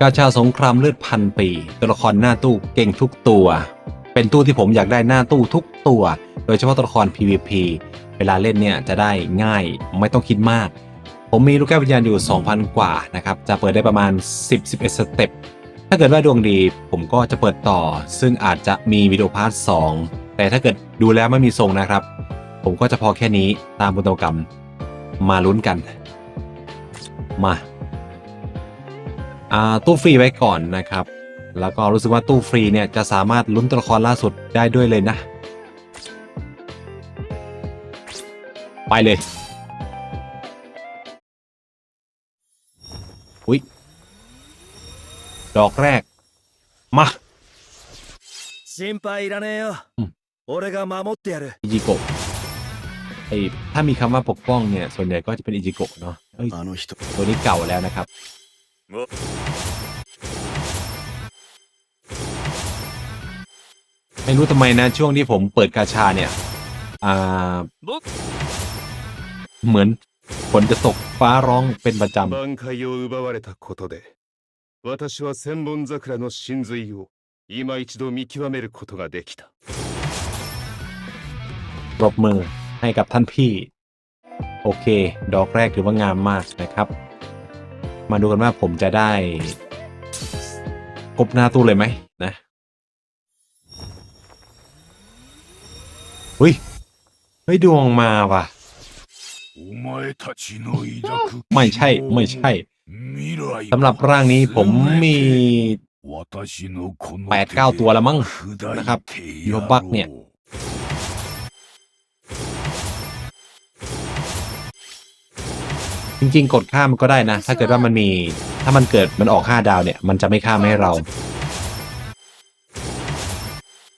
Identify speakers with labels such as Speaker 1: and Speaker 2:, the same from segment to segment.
Speaker 1: กาชาสงครามเลือดพันปี ตัวละครหน้าตู้เก่งทุกตัว เป็นตู้ที่ผมอยากได้หน้าตู้ทุกตัว โดยเฉพาะตัวละคร PVP เวลาเล่นเนี่ยจะได้ง่ายไม่ต้องคิดมาก ผมมีลูกแก้ววิญญาณอยู่ 2,000 กว่านะครับจะเปิดได้ประมาณ 10-11 สเต็ปถ้าเกิดว่าดวงดีผมก็จะเปิดต่อ ซึ่งอาจจะมีวิดีโอพาร์ท2แต่ถ้าเกิดดูแล้วไม่มีทรงนะครับ ผมก็จะพอแค่นี้ตามบุญตกรรมมาลุ้นกัน มาอ่า ตู้ฟรีไว้ก่อนนะครับ แล้วก็รู้สึกว่าตู้ฟรีเนี่ยจะสามารถลุ้นตัวละครล่าสุดได้ด้วยเลยนะ ไปเลย อุ๊ย ดอกแรก มา
Speaker 2: 心配いらねえよ、
Speaker 1: うん
Speaker 2: 俺が守ってやる
Speaker 1: อิจิโกะไอถ้ามีคำว่าปกป้องเนี่ย ส่วนใหญ่ก็จะเป็นอิจิโกะเนาะเอ้ย
Speaker 2: あの人
Speaker 1: ตัวนี้เก่าแล้วนะครับ ไม่รู้ทำไมนะ ช่วงที่ผมเปิดกาชาเนี่ย อ่า เหมือนฝนจะตกฟ้าร้องเป็นประจำ
Speaker 3: 挽回を奪われたことで私は千本桜の真髄を今一度見極めることができた
Speaker 1: ปรบมือให้กับท่านพี่ โอเค ดอกแรกถือว่างามมากนะครับ มาดูกันว่าผมจะได้ครบหน้าตู้เลยไหมนะเฮ้ยเฮ้ยดวงมาว่ะ ไม่ใช่ไม่ใช่สำหรับร่างนี้ผมมีแปดเก้าตัวละมั้งนะครับ
Speaker 4: โย
Speaker 1: บักเนี่ย ริง ๆ กดข้ามมันก็ได้นะ ถ้าเกิดว่ามันมีถ้ามันเกิดมันออกห้าดาวเนี่ย มันจะไม่ข้ามให้เรา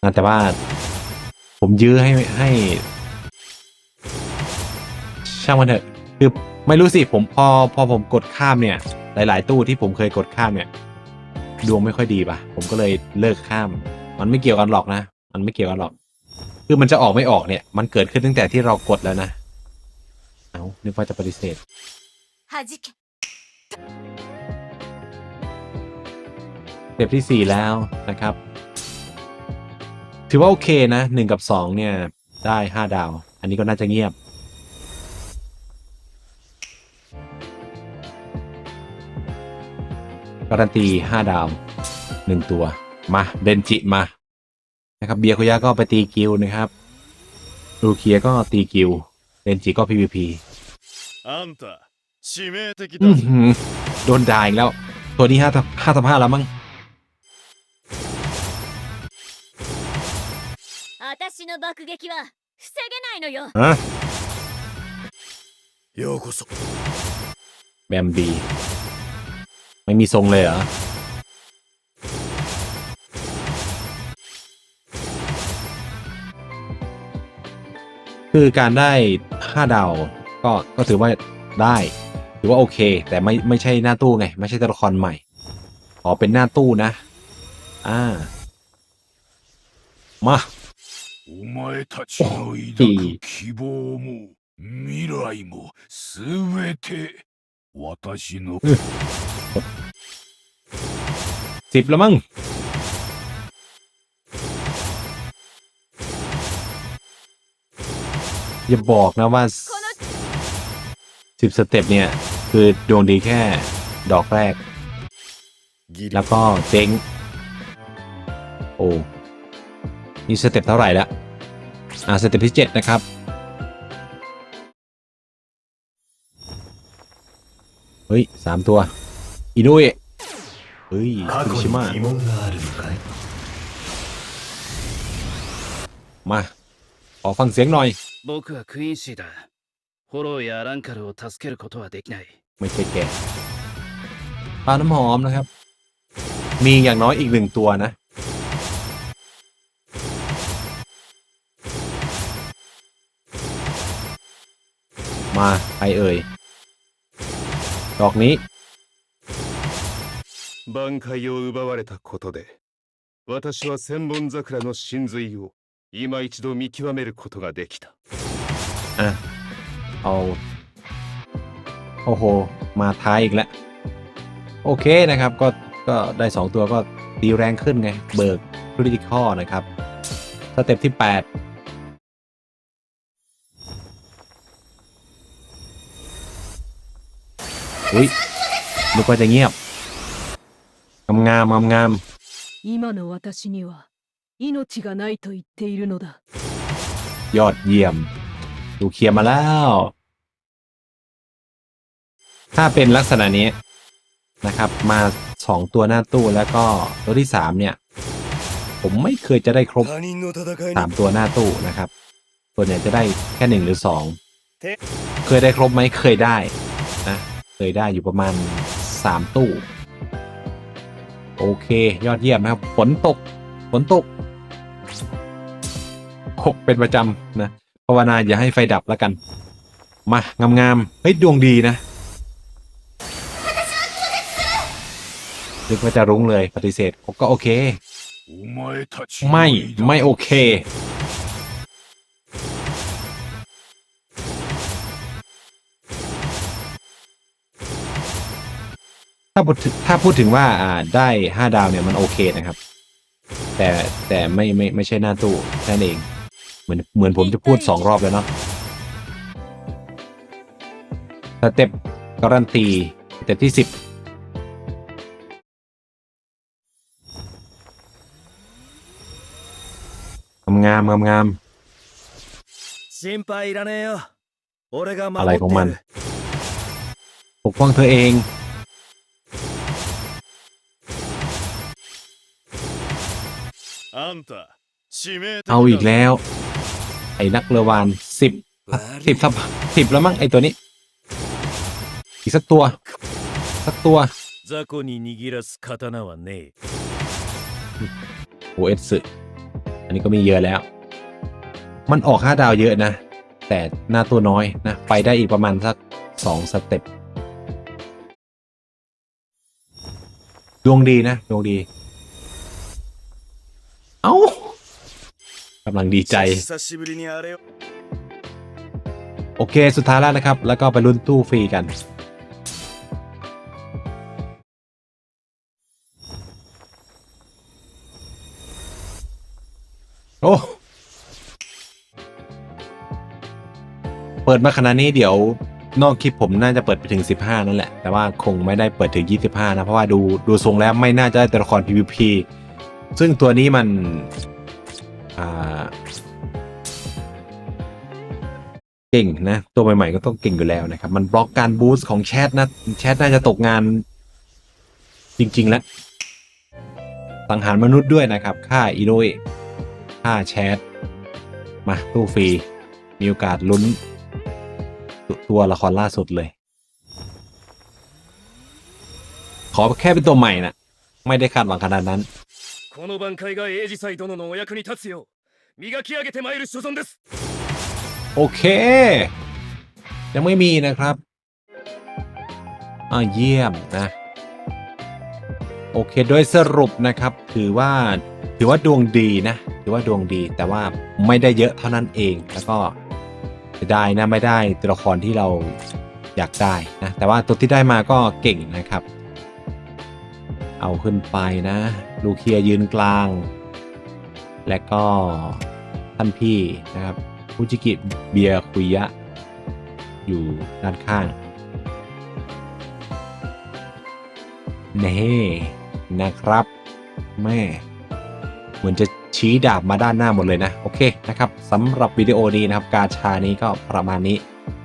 Speaker 1: นะแต่ว่า ผมยื้อให้ให้ ช่างมันเถอะ คือไม่รู้สิผมพอพอผมกดข้ามเนี่ย หลาย ๆ ตู้ที่ผมเคยกดข้ามเนี่ยดวงไม่ค่อยดีป่ะ ผมก็เลยเลิกข้าม มันไม่เกี่ยวกันหรอกนะ มันไม่เกี่ยวกันหรอก คือมันจะออกไม่ออกเนี่ย มันเกิดขึ้นตั้งแต่ที่เรากดแล้วนะ เอานึกว่าจะปฏิเสธ
Speaker 5: 弾け
Speaker 1: เต็ปที่สี่แล้วนะครับ ถือว่าโอเคนะหนึ่งกับสองเนี่ย ได้ห้าดาว อันนี้ก็น่าจะเงียบ การันตีห้าดาวหนึ่งตัว มาเดนจิมา นะครับเบียร์คุยะก็ไปตีกิลนะครับลูเคียก็ตีกิลเดนจิก็ PVP
Speaker 3: あんた 致命的
Speaker 1: อื้อหือโดนด่าอีกแล้ว ตัวนี้ห้าห้าทับห้าแล้วมั้ง
Speaker 5: 私の爆撃は防げないのよ
Speaker 1: ฮะ
Speaker 2: ようこそ
Speaker 1: แบมบี ไม่มีทรงเลยเหรอ คือการได้ห้าดาวก็ก็ถือว่าได้ ถือว่าโอเค แต่ไม่ไม่ใช่หน้าตู้ไง ไม่ใช่ตัวละครใหม่ ขอเป็นหน้าตู้นะ อ่า มา
Speaker 4: お前たちの抱く希望も未来もすべて私の
Speaker 1: สิบแล้วมั้ง อย่าบอกนะว่า
Speaker 5: この
Speaker 1: สิบสเต็ปเนี่ย คือดวงดีแค่ดอกแรก
Speaker 2: ギリ
Speaker 1: แล้วก็เจ๊ง โอ้นี่สเต็ปเท่าไหร่แล้วอ่าสเต็ปที่เจ็ดนะครับ เฮ้ยสามตัว อินุยเฮ้ย
Speaker 2: 過
Speaker 1: คุ
Speaker 2: 去
Speaker 1: ชิ
Speaker 2: に
Speaker 1: มะ
Speaker 2: 疑問があるのかい
Speaker 1: มา ขอฟังเสียงหน่อย
Speaker 6: 僕はクイーンシーだ。フォローやランカルを助けることはできない。
Speaker 1: ไม่ใช่แกปลาน้ำหอมนะครับ มีอย่างน้อยอีกหนึ่งตัวนะ มาใครเอ่ย ดอกนี้
Speaker 3: 挽回を奪われたことで私は千本桜の真髄を今一度見極めることができた
Speaker 1: อ่ะ เอา โอ้โห มาท้ายอีกแล้ว โอเคนะครับ ก็ ก็ได้ 2 ตัวก็ตีแรงขึ้นไง เบิกคริติคอนะครับ สเต็ปที่ 8 อุ้ยนึกว่าจะเงียบ งามงามงามงาม
Speaker 7: 今の私には命がないと言っているのだ
Speaker 1: ยอดเยี่ยม ดูเคลียร์มาแล้ว ถ้าเป็นลักษณะนี้นะครับ มา 2 ตัวหน้าตู้แล้วก็ตัวที่ 3 เนี่ย ผมไม่เคยจะได้ครบ 3 ตัวหน้าตู้นะครับ ตัวเนี่ยจะได้แค่ 1 หรือ 2
Speaker 2: เค
Speaker 1: ยได้ครบไหมเคยได้นะเคยได้อยู่ประมาณ 3 ตู้ โอเค ยอดเยี่ยมนะครับฝนตกฝนตกกเป็นประจำนะภาวนาอย่าให้ไฟดับแล้วกัน มางามๆเฮ้ยดวงดีนะ นึกว่าจะรุ้งเลยปฏิเสธผมก็โอเค ไม่ไม่โอเค ถ้าพูดถ้าพูดถึงว่าอ่าได้ห้าดาวเนี่ยมันโอเคนะครับ แต่แต่ไม่ไม่ไม่ใช่หน้าตู้แค่นั้นเองเหมือนเหมือนผมจะพูดสองรอบแล้วเนาะสเต็ปการันตีสเต็ปที่สิบามงามงามอะไรของมันปกป้องเธอเอง เอาอีกแล้ว ไอ้นักเลวานสิบสิบทับสิบแล้วมั้งไอ้ตัวนี้ อีกสักตัว สักตัวโอเอสึ นี้ก็มีเยอะแล้ว มันออก 5 ดาวเยอะนะ แต่หน้าตัวน้อยนะ ไปได้อีกประมาณสัก 2 สเต็ปดวงดีนะ ดวงดี เอา้ากำลังดีใจ โอเคสุดท้ายแล้วนะครับ แล้วก็ไปลุ้นตู้ฟรีกัน เปิดมาขนาดนี้เดี๋ยวนอกคลิปผมน่าจะเปิดไปถึง 15 นั่นแหละ แต่ว่าคงไม่ได้เปิดถึง 25 นะ เพราะว่าดูดูทรงแล้วไม่น่าจะได้ตัวละคร PVP ซึ่งตัวนี้มันอ่าเก่งนะ ตัวใหม่ ๆ ก็ต้องเก่งอยู่แล้วนะครับ มันบล็อกการบูสต์ของแชทนะ แชทน่าจะตกงานจริง ๆ แล้วสังหารมนุษย์ด้วยนะครับ ค่าอีโดยค่าแชท มาตู้ฟรี มีโอกาสลุ้น ตตัวละครล่าสุดเลย ขอแค่เป็นตัวใหม่นะไม่ได้คาดหวังขนาดนั้น
Speaker 2: この挽回が英治祭殿のお役に立つよう磨き上げてまいる所存です
Speaker 1: โอเค ยังไม่มีนะครับอ่าเยี่ยมนะ โอเค โดยสรุปนะครับ ถือว่าถือว่าดวงดีนะ ถือว่าดวงดี แต่ว่าไม่ได้เยอะเท่านั้นเอง แล้วก็ เสียดายนะไม่ได้ตัวละครที่เราอยากได้นะแต่ว่าตัวที่ได้มาก็เก่งนะครับ เอาขึ้นไปนะลูเคียยืนกลาง และก็ท่านพี่นะครับฟูจิกิเบียคุยยะอยู่ด้านข้างเน่นะครับ แม่ เหมือนจะชี้ดาบมาด้านหน้าหมดเลยนะ โอเคนะครับสำหรับวิดีโอนี้นะครับ กาชานี้ก็ประมาณนี้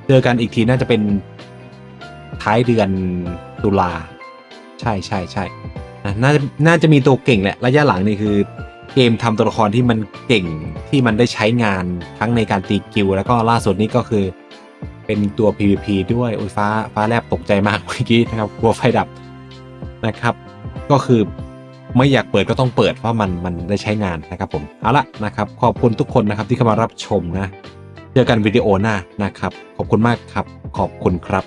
Speaker 1: เจอกันอีกทีน่าจะเป็นท้ายเดือนตุลา ใช่ใช่ใช่นะน่าจะน่าจะมีตัวเก่งแหละ ระยะหลังนี่คือเกมทำตัวละครที่มันเก่งที่มันได้ใช้งานทั้งในการตีกิลด์แล้วก็ล่าสุดนี้ก็คือ เป็นตัว PVP ด้วยโอ้ยฟ้าฟ้าแลบตกใจมากเมื่อกี้นะครับกลัวไฟดับนะครับ ก็คือ ไม่อยากเปิดก็ต้องเปิดเพราะมันมันได้ใช้งานนะครับผมเอาละนะครับขอบคุณทุกคนนะครับที่เข้ามารับชมนะ เจอกันวิดีโอหน้านะครับ ขอบคุณมากครับ ขอบคุณครับ